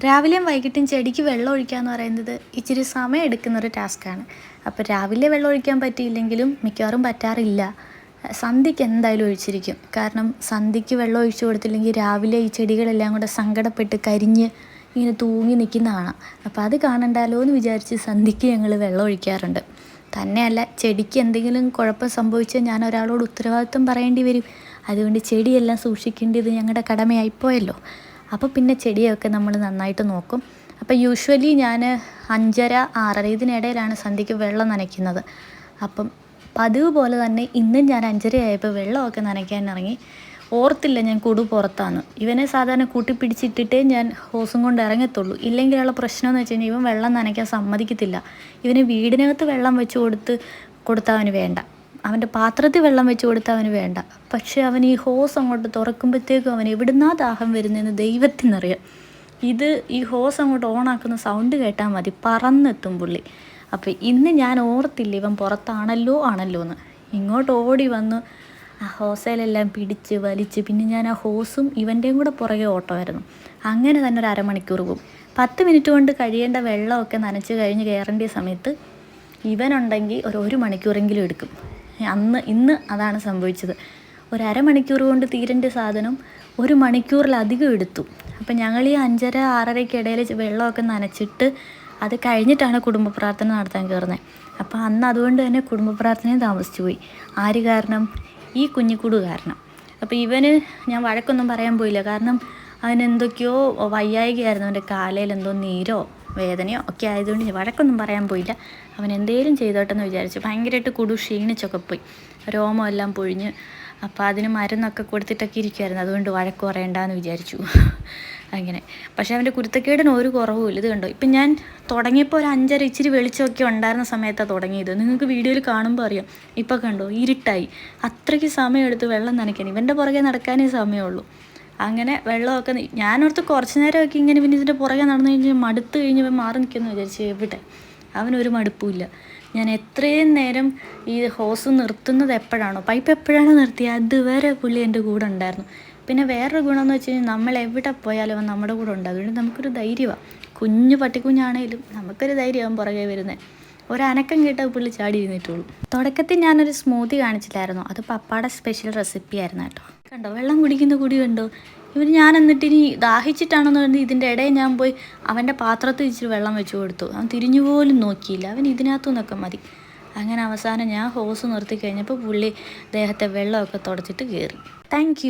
രാവിലെയും വൈകിട്ടും ചെടിക്ക് വെള്ളം ഒഴിക്കുക എന്ന് പറയുന്നത് ഇച്ചിരി സമയം എടുക്കുന്ന ഒരു ടാസ്ക്കാണ് അപ്പോൾ രാവിലെ വെള്ളം ഒഴിക്കാൻ പറ്റിയില്ലെങ്കിലും മിക്കവാറും പറ്റാറില്ല. സന്ധ്യയ്ക്ക് എന്തായാലും ഒഴിച്ചിരിക്കും. കാരണം സന്ധ്യയ്ക്ക് വെള്ളം ഒഴിച്ചു കൊടുത്തില്ലെങ്കിൽ രാവിലെ ഈ ചെടികളെല്ലാം കൂടെ സങ്കടപ്പെട്ട് കരിഞ്ഞ് ഇങ്ങനെ തൂങ്ങി നിൽക്കുന്ന കാണാം. അപ്പോൾ അത് കാണണ്ടാലോ എന്ന് വിചാരിച്ച് സന്ധ്യയ്ക്ക് ഞങ്ങൾ വെള്ളം ഒഴിക്കാറുണ്ട്. തന്നെയല്ല ചെടിക്ക് എന്തെങ്കിലും കുഴപ്പം സംഭവിച്ചാൽ ഞാൻ ഒരാളോട് ഉത്തരവാദിത്വം പറയേണ്ടി വരും. അതുകൊണ്ട് ചെടിയെല്ലാം സൂക്ഷിക്കേണ്ടത് ഞങ്ങളുടെ കടമയായിപ്പോയല്ലോ അപ്പോൾ പിന്നെ ചെടിയൊക്കെ നമ്മൾ നന്നായിട്ട് നോക്കും. അപ്പോൾ യൂഷ്വലി ഞാൻ അഞ്ചര ആറര ഇതിനിടയിലാണ് സന്ധ്യയ്ക്ക് വെള്ളം നനയ്ക്കുന്നത്. അപ്പം പതിവ് പോലെ തന്നെ ഇന്നും ഞാൻ അഞ്ചര അഞ്ചരയായപ്പോൾ വെള്ളമൊക്കെ നനയ്ക്കാൻ ഇറങ്ങി. ഓർത്തില്ല ഞാൻ കൂടു പുറത്താണ് ഇവനെ സാധാരണ കൂട്ടി പിടിച്ചിട്ടിട്ടേ ഞാൻ ഹോസും കൊണ്ട് ഇറങ്ങത്തുള്ളൂ. ഇല്ലെങ്കിലുള്ള പ്രശ്നം എന്ന് വെച്ച് കഴിഞ്ഞാൽ ഇവൻ വെള്ളം നനയ്ക്കാൻ സമ്മതിക്കത്തില്ല. ഇവന് വീടിനകത്ത് വെള്ളം വെച്ച് കൊടുത്ത് കൊടുത്താൽ അവന് വേണ്ട. അവന്റെ പാത്രത്തിൽ വെള്ളം വെച്ച് കൊടുത്താൽ അവന് വേണ്ട. പക്ഷേ അവൻ ഈ ഹോസ് അങ്ങോട്ട് തുറക്കുമ്പോഴത്തേക്കും അവൻ എവിടുന്നാ ദാഹം വരുന്നതെന്ന് ദൈവത്തിനറിയാം. ഇത് ഈ ഹോസ് അങ്ങോട്ട് ഓണാക്കുന്ന സൗണ്ട് കേട്ടാൽ മതി. പറന്നെത്തും പുള്ളി. അപ്പോൾ ഇന്ന് ഞാൻ ഓർത്തില്ല ഇവൻ പുറത്താണല്ലോ ആണല്ലോ എന്ന്. ഇങ്ങോട്ട് ഓടി വന്ന്. ആ ഹോസയിലെല്ലാം പിടിച്ച് വലിച്ച് പിന്നെ ഞാൻ ആ ഹോസും ഇവന്റെയും കൂടെ പുറകെ ഓട്ടമായിരുന്നു. അങ്ങനെ തന്നെ ഒരു അരമണിക്കൂർ പോകും പത്ത് മിനിറ്റ് കൊണ്ട് കഴിയേണ്ട വെള്ളമൊക്കെ നനച്ച് കഴിഞ്ഞ് കയറേണ്ട സമയത്ത് ഇവനുണ്ടെങ്കിൽ ഒരു ഒരു മണിക്കൂറെങ്കിലും എടുക്കും. അന്ന് ഇന്ന് അതാണ് സംഭവിച്ചത്. ഒരു കൊണ്ട് തീരേണ്ട സാധനം ഒരു മണിക്കൂറിലധികം എടുത്തു. അപ്പം ഞങ്ങൾ ഈ അഞ്ചര ആറരയ്ക്കിടയിൽ വെള്ളമൊക്കെ നനച്ചിട്ട് അത് കഴിഞ്ഞിട്ടാണ് കുടുംബ പ്രാർത്ഥന നടത്താൻ കയറുന്നത്. അപ്പോൾ അന്ന് അതുകൊണ്ട് തന്നെ കുടുംബ പ്രാർത്ഥനയും താമസിച്ചു പോയി. ആര് കാരണം? ഈ കുഞ്ഞിക്കൂട് കാരണം. അപ്പോൾ ഇവന് ഞാൻ വഴക്കൊന്നും പറയാൻ പോയില്ല. കാരണം അവനെന്തൊക്കെയോ വയ്യായികയായിരുന്നു. അവന്റെ കാലയിൽ എന്തോ നീരോ വേദനയോ ഒക്കെ ആയതുകൊണ്ട് വഴക്കൊന്നും പറയാൻ പോയില്ല. അവൻ എന്തേലും ചെയ്തോട്ടെന്ന് വിചാരിച്ചു. ഭയങ്കരമായിട്ട് കുടു ക്ഷീണിച്ചൊക്കെ പോയി. രോമം എല്ലാം പൊഴിഞ്ഞ് അപ്പോൾ അതിന് മരുന്നൊക്കെ കൊടുത്തിട്ടൊക്കെ ഇരിക്കുമായിരുന്നു അതുകൊണ്ട് വഴക്ക് പറയണ്ടെന്ന് വിചാരിച്ചു. അങ്ങനെ. പക്ഷേ അവന്റെ കുരുത്തക്കേടിന് ഒരു കുറവുമില്ല ഇത് കണ്ടോ? ഇപ്പം ഞാൻ തുടങ്ങിയപ്പോൾ ഒരു അഞ്ചര ഇച്ചിരി വെളിച്ചമൊക്കെ ഉണ്ടായിരുന്ന സമയത്താണ് തുടങ്ങിയത്. നിങ്ങൾക്ക് വീഡിയോയിൽ കാണുമ്പോൾ അറിയാം. ഇപ്പോൾ കണ്ടോ? ഇരുട്ടായി. അത്രയ്ക്ക് സമയമെടുത്ത് വെള്ളം നനയ്ക്കാൻ. ഇവന്റെ പുറകെ നടക്കാനേ സമയമുള്ളൂ. അങ്ങനെ വെള്ളമൊക്കെ ഞാനോർത്ത് കുറച്ച് നേരമൊക്കെ ഇങ്ങനെ പിന്നെ ഇതിന്റെ പുറകെ നടന്നു കഴിഞ്ഞ് മടുത്ത് കഴിഞ്ഞ് ഇവൻ മാറി നിൽക്കുമെന്ന് വിചാരിച്ചു എവിടെ? അവനൊരു മടുപ്പുമില്ല ഞാൻ എത്രയും നേരം ഈ ഹോസ് നിർത്തുന്നത് എപ്പോഴാണോ പൈപ്പ് എപ്പോഴാണോ നിർത്തിയത് അതുവരെ പുള്ളി എന്റെ കൂടെ ഉണ്ടായിരുന്നു. പിന്നെ വേറൊരു ഗുണമെന്ന് വെച്ച് കഴിഞ്ഞാൽ നമ്മൾ എവിടെ പോയാലും അവൻ നമ്മുടെ കൂടെ ഉണ്ട്. അതുകൊണ്ട് നമുക്കൊരു ധൈര്യമാണ് കുഞ്ഞു പട്ടിക്കുഞ്ഞാണേലും നമുക്കൊരു ധൈര്യമാകും പുറകെ വരുന്നത് ഒരനക്കം കേട്ട പുള്ളി ചാടി ഇരുന്നിട്ടുള്ളൂ തുടക്കത്തിൽ ഞാനൊരു സ്മൂതി കാണിച്ചില്ലായിരുന്നു? അത് പപ്പാടെ സ്പെഷ്യൽ റെസിപ്പി ആയിരുന്നു കേട്ടോ. കണ്ടോ? വെള്ളം കുടിക്കുന്ന കുടി കണ്ടോ? ഇവർ ഞാൻ എന്നിട്ട് ഇനി ദാഹിച്ചിട്ടാണെന്ന് പറഞ്ഞ് ഇതിന്റെ ഇടയിൽ ഞാൻ പോയി അവന്റെ പാത്രത്തിൽ ഇച്ചിരി വെള്ളം വെച്ച് കൊടുത്തു. അവൻ തിരിഞ്ഞു പോലും നോക്കിയില്ല. അവൻ ഇതിനകത്തു നിന്നൊക്കെ മതി. അങ്ങനെ അവസാനം ഞാൻ ഹോസ് നിർത്തി കഴിഞ്ഞപ്പോൾ പുള്ളി ദേഹത്തെ വെള്ളമൊക്കെ തുടച്ചിട്ട് കയറി താങ്ക്